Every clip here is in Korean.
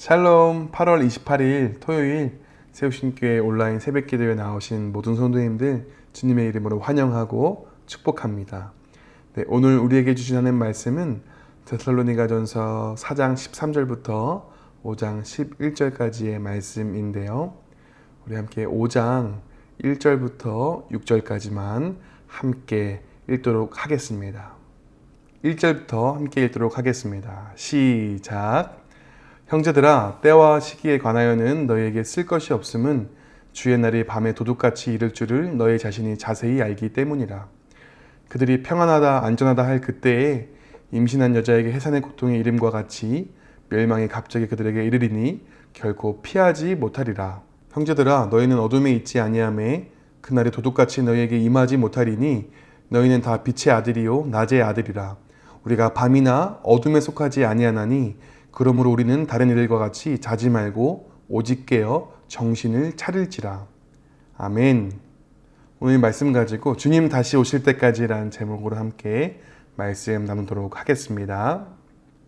샬롬 8월 28일 토요일 세우신교회 온라인 새벽 기도에 나오신 모든 성도님들 주님의 이름으로 환영하고 축복합니다. 네, 오늘 우리에게 주신 하는 말씀은 데살로니가전서 4장 13절부터 5장 11절까지의 말씀인데요. 우리 함께 5장 1절부터 6절까지만 함께 읽도록 하겠습니다. 1절부터 함께 읽도록 하겠습니다. 시작. 형제들아 때와 시기에 관하여는 너희에게 쓸 것이 없음은 주의 날이 밤에 도둑같이 이를 줄을 너희 자신이 자세히 알기 때문이라. 그들이 평안하다 안전하다 할 그때에 임신한 여자에게 해산의 고통의 이름과 같이 멸망이 갑자기 그들에게 이르리니 결코 피하지 못하리라. 형제들아 너희는 어둠에 있지 아니하매 그날이 도둑같이 너희에게 임하지 못하리니 너희는 다 빛의 아들이요 낮의 아들이라. 우리가 밤이나 어둠에 속하지 아니하나니 그러므로 우리는 다른 이들과 같이 자지 말고 오직 깨어 정신을 차릴지라. 아멘. 오늘 말씀 가지고 주님 다시 오실 때까지라는 제목으로 함께 말씀 나누도록 하겠습니다.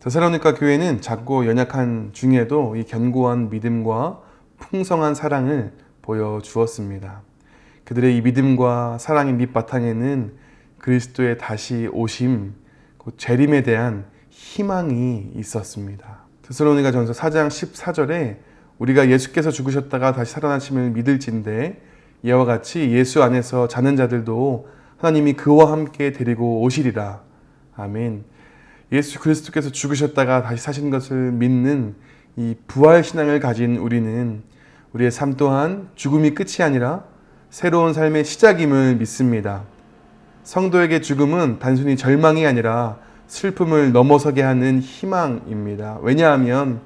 데살로니가 교회는 작고 연약한 중에도 이 견고한 믿음과 풍성한 사랑을 보여 주었습니다. 그들의 이 믿음과 사랑의 밑바탕에는 그리스도의 다시 오심, 곧 재림에 대한 희망이 있었습니다. 데살로니가 전서 4장 14절에 우리가 예수께서 죽으셨다가 다시 살아나심을 믿을진데 이와 같이 예수 안에서 자는 자들도 하나님이 그와 함께 데리고 오시리라. 아멘. 예수 그리스도께서 죽으셨다가 다시 사신 것을 믿는 이 부활 신앙을 가진 우리는 우리의 삶 또한 죽음이 끝이 아니라 새로운 삶의 시작임을 믿습니다. 성도에게 죽음은 단순히 절망이 아니라 슬픔을 넘어서게 하는 희망입니다. 왜냐하면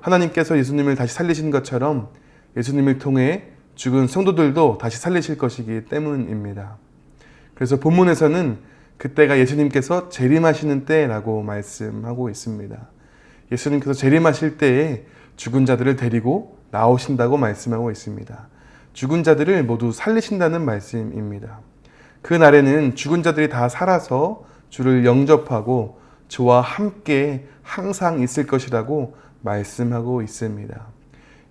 하나님께서 예수님을 다시 살리신 것처럼 예수님을 통해 죽은 성도들도 다시 살리실 것이기 때문입니다. 그래서 본문에서는 그때가 예수님께서 재림하시는 때라고 말씀하고 있습니다. 예수님께서 재림하실 때에 죽은 자들을 데리고 나오신다고 말씀하고 있습니다. 죽은 자들을 모두 살리신다는 말씀입니다. 그 날에는 죽은 자들이 다 살아서 주를 영접하고 주와 함께 항상 있을 것이라고 말씀하고 있습니다.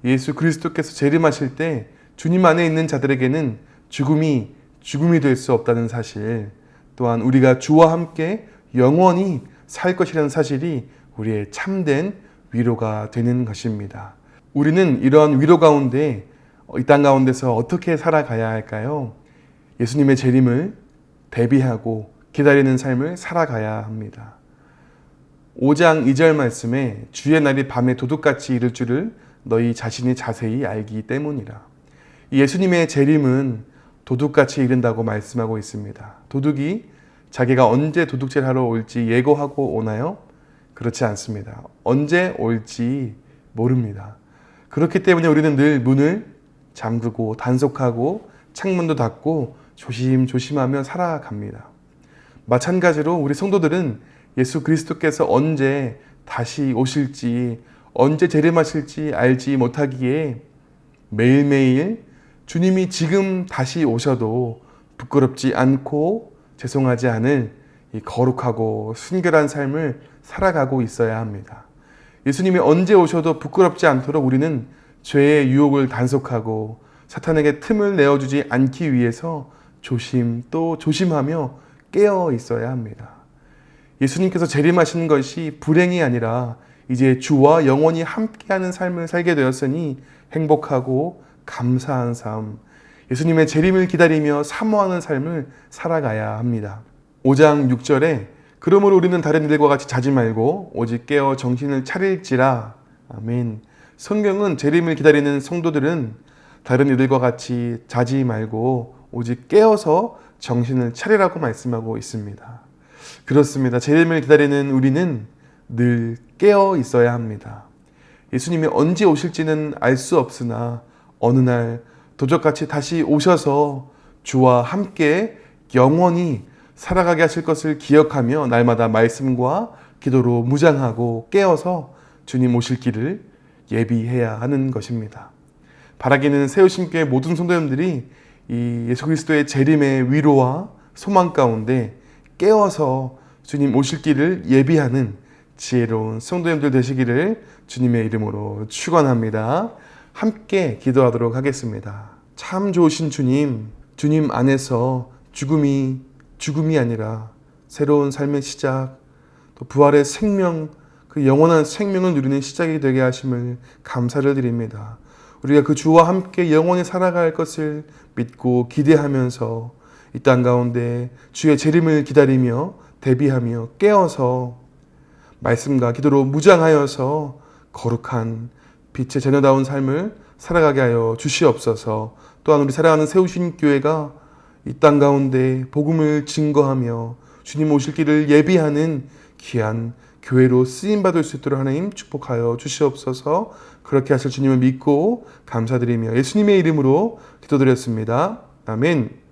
예수 그리스도께서 재림하실 때 주님 안에 있는 자들에게는 죽음이 죽음이 될 수 없다는 사실, 또한 우리가 주와 함께 영원히 살 것이라는 사실이 우리의 참된 위로가 되는 것입니다. 우리는 이러한 위로 가운데 이 땅 가운데서 어떻게 살아가야 할까요? 예수님의 재림을 대비하고 기다리는 삶을 살아가야 합니다. 5장 2절 말씀에 주의 날이 밤에 도둑같이 이를 줄을 너희 자신이 자세히 알기 때문이라. 예수님의 재림은 도둑같이 이른다고 말씀하고 있습니다. 도둑이 자기가 언제 도둑질 하러 올지 예고하고 오나요? 그렇지 않습니다. 언제 올지 모릅니다. 그렇기 때문에 우리는 늘 문을 잠그고 단속하고 창문도 닫고 조심조심하며 살아갑니다. 마찬가지로 우리 성도들은 예수 그리스도께서 언제 다시 오실지, 언제 재림하실지 알지 못하기에 매일매일 주님이 지금 다시 오셔도 부끄럽지 않고 죄송하지 않을 이 거룩하고 순결한 삶을 살아가고 있어야 합니다. 예수님이 언제 오셔도 부끄럽지 않도록 우리는 죄의 유혹을 단속하고 사탄에게 틈을 내어주지 않기 위해서 조심 또 조심하며 깨어 있어야 합니다. 예수님께서 재림하신 것이 불행이 아니라 이제 주와 영원히 함께하는 삶을 살게 되었으니 행복하고 감사한 삶, 예수님의 재림을 기다리며 사모하는 삶을 살아가야 합니다. 5장 6절에 그러므로 우리는 다른 이들과 같이 자지 말고 오직 깨어 정신을 차릴지라. 아멘. 성경은 재림을 기다리는 성도들은 다른 이들과 같이 자지 말고 오직 깨어서 정신을 차리라고 말씀하고 있습니다. 그렇습니다. 재림을 기다리는 우리는 늘 깨어 있어야 합니다. 예수님이 언제 오실지는 알 수 없으나 어느 날 도적같이 다시 오셔서 주와 함께 영원히 살아가게 하실 것을 기억하며 날마다 말씀과 기도로 무장하고 깨어서 주님 오실 길을 예비해야 하는 것입니다. 바라기는 세우신교회 모든 성도님들이 이 예수 그리스도의 재림의 위로와 소망 가운데 깨어서 주님 오실 길을 예비하는 지혜로운 성도님들 되시기를 주님의 이름으로 축원합니다. 함께 기도하도록 하겠습니다. 참 좋으신 주님, 주님 안에서 죽음이 죽음이 아니라 새로운 삶의 시작, 또 부활의 생명, 그 영원한 생명을 누리는 시작이 되게 하심을 감사를 드립니다. 우리가 그 주와 함께 영원히 살아갈 것을 믿고 기대하면서 이 땅 가운데 주의 재림을 기다리며 대비하며 깨어서 말씀과 기도로 무장하여서 거룩한 빛의 자녀다운 삶을 살아가게 하여 주시옵소서. 또한 우리 사랑하는 세우신 교회가 이 땅 가운데 복음을 증거하며 주님 오실 길을 예비하는 귀한 교회로 쓰임 받을 수 있도록 하나님 축복하여 주시옵소서. 그렇게 하실 주님을 믿고 감사드리며 예수님의 이름으로 기도드렸습니다. 아멘.